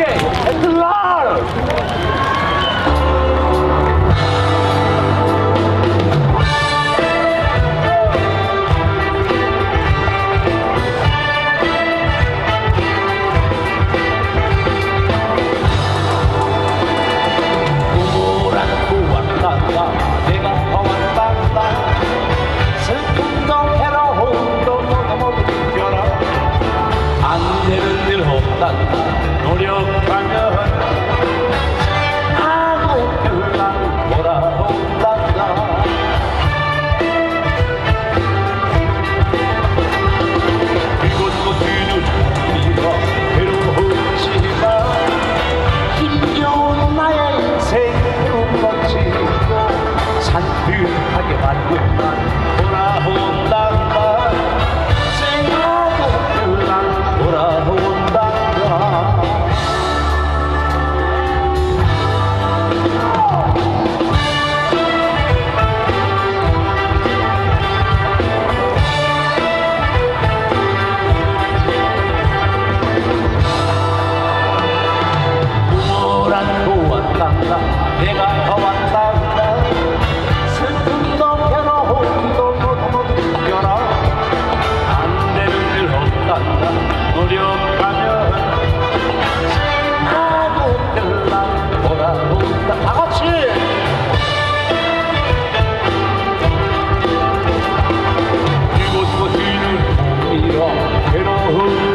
okay. It's loud. done. home.